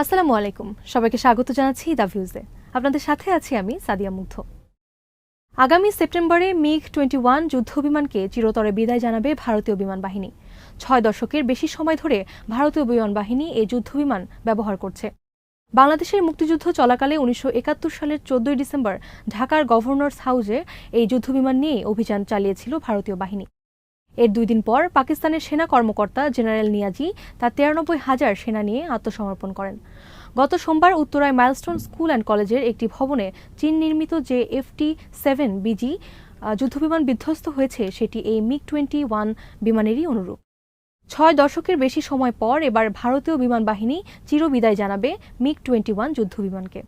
আসসালামু আলাইকুম। সবাইকে স্বাগত জানাচ্ছি দ্য ভিউজে আপনাদের সাথে আছি আমি সাদিয়া মুগ্ধ। আগামী সেপ্টেম্বরে মিগ টোয়েন্টি ওয়ান যুদ্ধবিমানকে চিরতরে বিদায় জানাবে ভারতীয় বিমান বাহিনী। ছয় দশকের বেশি সময় ধরে ভারতীয় বিমান বাহিনী এই যুদ্ধবিমান ব্যবহার করছে। বাংলাদেশের মুক্তিযুদ্ধ চলাকালে উনিশশো একাত্তর সালের চোদ্দই ডিসেম্বর ঢাকার গভর্নর্স হাউসে এই যুদ্ধবিমান নিয়ে অভিযান চালিয়েছিল ভারতীয় বাহিনী। এর দুই দিন পর পাকিস্তানের সেনা কর্মকর্তা জেনারেল নিয়াজি তার তিরানব্বই হাজার সেনা নিয়ে আত্মসমর্পণ করেন। গত সোমবার উত্তরায় মাইলস্টোন স্কুল অ্যান্ড কলেজের একটি ভবনে চীন নির্মিত যে এফটি সেভেন বিজি যুদ্ধবিমান বিধ্বস্ত হয়েছে, সেটি এই মিগ টোয়েন্টি ওয়ান বিমানেরই অনুরূপ। ছয় দশকের বেশি সময় পর এবার ভারতীয় বিমান বাহিনী চিরবিদায় জানাবে মিগ টোয়েন্টি ওয়ান যুদ্ধবিমানকে।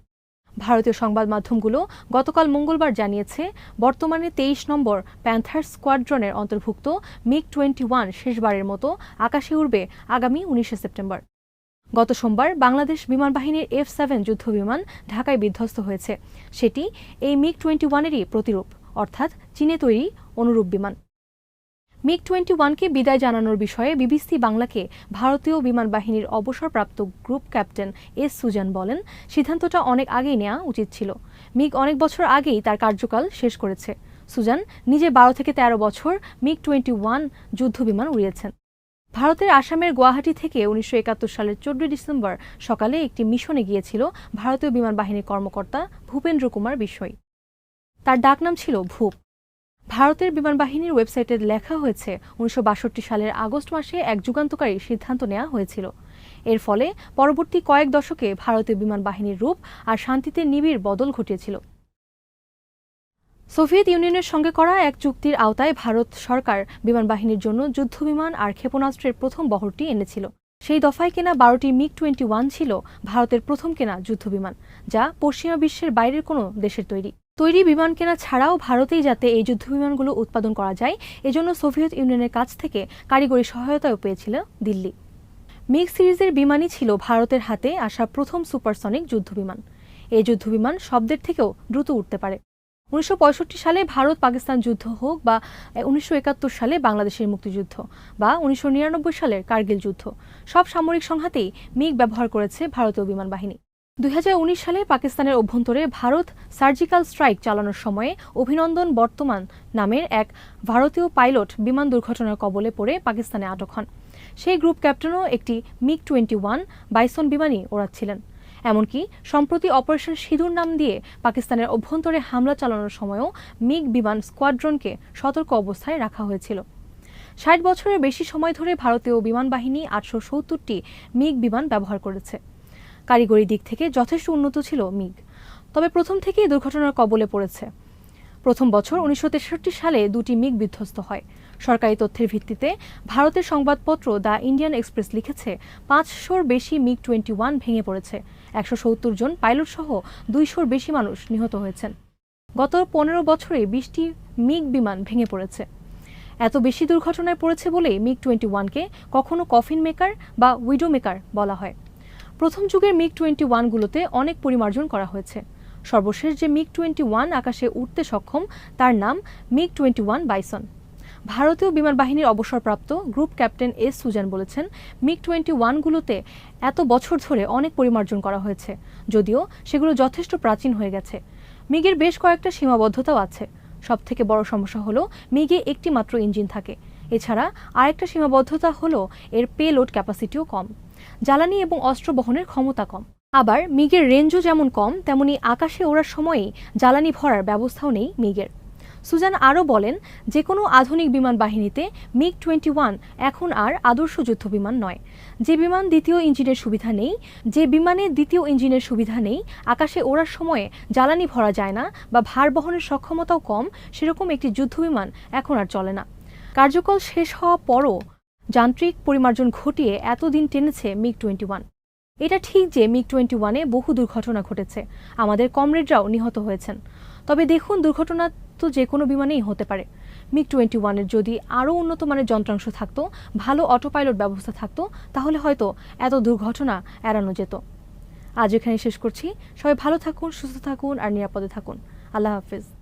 ভারতীয় সংবাদ মাধ্যমগুলো গতকাল মঙ্গলবার জানিয়েছে, বর্তমানে তেইশ নম্বর প্যান্থার স্কোয়াড্রনের অন্তর্ভুক্ত মিগ টোয়েন্টি ওয়ান শেষবারের মতো আকাশে উড়বে আগামী উনিশে সেপ্টেম্বর। গত সোমবার বাংলাদেশ বিমান বাহিনীর এফ সেভেন যুদ্ধবিমান ঢাকায় বিধ্বস্ত হয়েছে। সেটি এই মিগ টোয়েন্টি ওয়ানেরই প্রতিরূপ, অর্থাৎ চীনে তৈরি অনুরূপ বিমান। মিগ টোয়েন্টি ওয়ানকে বিদায় জানানোর বিষয়ে বিবিসি বাংলাকে ভারতীয় বিমান বাহিনীর অবসরপ্রাপ্ত গ্রুপ ক্যাপ্টেন এস সুজান বলেন, সিদ্ধান্তটা অনেক আগেই নেওয়া উচিত ছিল। মিগ অনেক বছর আগেই তার কার্যকাল শেষ করেছে। সুজান নিজে বারো থেকে ১৩ বছর মিগ টোয়েন্টি ওয়ান যুদ্ধবিমান উড়িয়েছেন। ভারতের আসামের গুয়াহাটি থেকে উনিশশো একাত্তর সালের চোদ্দই ডিসেম্বর সকালে একটি মিশনে গিয়েছিল ভারতীয় বিমান বাহিনীর কর্মকর্তা ভূপেন্দ্র কুমার বিষয় তার ডাকনাম ছিল ভূপ। ভারতের বিমান বাহিনীর ওয়েবসাইটে লেখা হয়েছে, উনিশশো বাষট্টি সালের আগস্ট মাসে এক যুগান্তকারী সিদ্ধান্ত নেওয়া হয়েছিল। এর ফলে পরবর্তী কয়েক দশকে ভারতীয় বিমান বাহিনীর রূপ আর শান্তিতে নিবিড় বদল ঘটিয়েছিল। সোভিয়েত ইউনিয়নের সঙ্গে করা এক চুক্তির আওতায় ভারত সরকার বিমান বাহিনীর জন্য যুদ্ধবিমান আর ক্ষেপণাস্ত্রের প্রথম বহরটি এনেছিল। সেই দফায় কেনা বারোটি মিগ টোয়েন্টি ওয়ান ছিল ভারতের প্রথম কেনা যুদ্ধবিমান, যা পশ্চিমা বিশ্বের বাইরের কোনো দেশের তৈরি। তৈরি বিমান কেনা ছাড়াও ভারতেই যাতে এই যুদ্ধবিমানগুলো উৎপাদন করা যায়, এজন্য সোভিয়েত ইউনিয়নের কাছ থেকে কারিগরি সহায়তাও পেয়েছিল দিল্লি। মিগ সিরিজের বিমানই ছিল ভারতের হাতে আসা প্রথম সুপারসনিক যুদ্ধবিমান এই যুদ্ধবিমান শব্দের থেকেও দ্রুত উঠতে পারে। উনিশশো পঁয়ষট্টি সালে ভারত পাকিস্তান যুদ্ধ হোক বা উনিশশো একাত্তর সালে বাংলাদেশের মুক্তিযুদ্ধ বা, উনিশশো নিরানব্বই সালের কার্গিল যুদ্ধ। সব সামরিক সংঘাতেই মিগ ব্যবহার করেছে ভারতীয় বিমান বাহিনী। দুই হাজার উনিশ সালে পাকিস্তানের অভ্যন্তরে ভারত সার্জিক্যাল স্ট্রাইক চালানোর সময়ে অভিনন্দন বর্তমান নামের এক ভারতীয় পাইলট বিমান দুর্ঘটনার কবলে পড়ে পাকিস্তানে আটক হন। সেই গ্রুপ ক্যাপ্টেনও একটি মিগ টোয়েন্টি ওয়ান বাইসন বিমানই ওড়াচ্ছিলেন। এমনকি সম্প্রতি অপারেশন সিঁদুর নাম দিয়ে পাকিস্তানের অভ্যন্তরে হামলা চালানোর সময়ও মিগ বিমান স্কোয়াড্রনকে সতর্ক অবস্থায় রাখা হয়েছিল। ষাট বছরের বেশি সময় ধরে ভারতীয় বিমান বাহিনী আটশো সত্তরটি মিগ বিমান ব্যবহার করেছে। কারিগরি দিক থেকে যথেষ্ট উন্নত ছিল মিগ। তবে প্রথম থেকেই দুর্ঘটনার কবলে পড়েছে। প্রথম বছর উনিশশো তেষট্টি সালে দুটি মিগ বিধ্বস্ত হয়। সরকারি তথ্যের ভিত্তিতে ভারতের সংবাদপত্র দ্য ইন্ডিয়ান এক্সপ্রেস লিখেছে, পাঁচশোর বেশি মিগ টোয়েন্টি ওয়ান ভেঙে পড়েছে। একশো সত্তর জন পাইলট সহ দুইশোর বেশি মানুষ নিহত হয়েছেন। গত পনেরো বছরে বিশটি মিগ বিমান ভেঙে পড়েছে। এত বেশি দুর্ঘটনায় পড়েছে বলেই মিগ টোয়েন্টি ওয়ানকে কখনো কফিন মেকার বা উইডো মেকার বলা হয়। প্রথম যুগের মিগ টোয়েন্টি ওয়ানগুলোতে অনেক পরিমার্জন করা হয়েছে। সর্বশেষ যে মিগ টোয়েন্টি ওয়ান আকাশে উঠতে সক্ষম, তার নাম মিগ টোয়েন্টি ওয়ান বাইসন। ভারতীয় বিমান বাহিনীর অবসরপ্রাপ্ত গ্রুপ ক্যাপ্টেন এস সুজান বলেছেন মিগ টোয়েন্টি ওয়ানগুলোতে এত বছর ধরে অনেক পরিমার্জন করা হয়েছে, যদিও সেগুলো যথেষ্ট প্রাচীন হয়ে গেছে। মিগের বেশ কয়েকটা সীমাবদ্ধতাও আছে। সব থেকে বড় সমস্যা হলো, মিগে একটি মাত্র ইঞ্জিন থাকে। এছাড়া আরেকটা সীমাবদ্ধতা হলো, এর পে লোড ক্যাপাসিটিও কম। জ্বালানি এবং অস্ত্র বহনের ক্ষমতা কম। আবার মিগের রেঞ্জও যেমন কম, তেমনি আকাশে ওড়ার সময়েই জ্বালানি ভরার ব্যবস্থাও নেই মিগের। সুজান আরও বলেন যে কোনো আধুনিক বিমান বাহিনীতে মিগ টোয়েন্টি ওয়ান এখন আর আদর্শ যুদ্ধ বিমান নয়। যে বিমান দ্বিতীয় ইঞ্জিনের সুবিধা নেই, যে বিমানে দ্বিতীয় ইঞ্জিনের সুবিধা নেই, আকাশে ওড়ার সময়ে জ্বালানি ভরা যায় না বা ভার বহনের সক্ষমতাও কম, সেরকম একটি যুদ্ধ বিমান এখন আর চলে না। কার্যকল শেষ হওয়া পরও যান্ত্রিক পরিমার্জন ঘটিয়ে এতদিন টেনেছে মিগ টোয়েন্টি ওয়ান এটা ঠিক যে মিগ টোয়েন্টি ওয়ানে বহু দুর্ঘটনা ঘটেছে। আমাদের কমরেডরাও নিহত হয়েছেন। তবে দেখুন, দুর্ঘটনা তো যে কোনো বিমানেই হতে পারে। মিগ টোয়েন্টি ওয়ানের যদি আরও উন্নত মানের যন্ত্রাংশ থাকতো, ভালো অটো পাইলট ব্যবস্থা থাকতো, তাহলে হয়তো এত দুর্ঘটনা এড়ানো যেত। আজ এখানে শেষ করছি। সবাই ভালো থাকুন, সুস্থ থাকুন আর নিরাপদে থাকুন। আল্লাহ হাফিজ।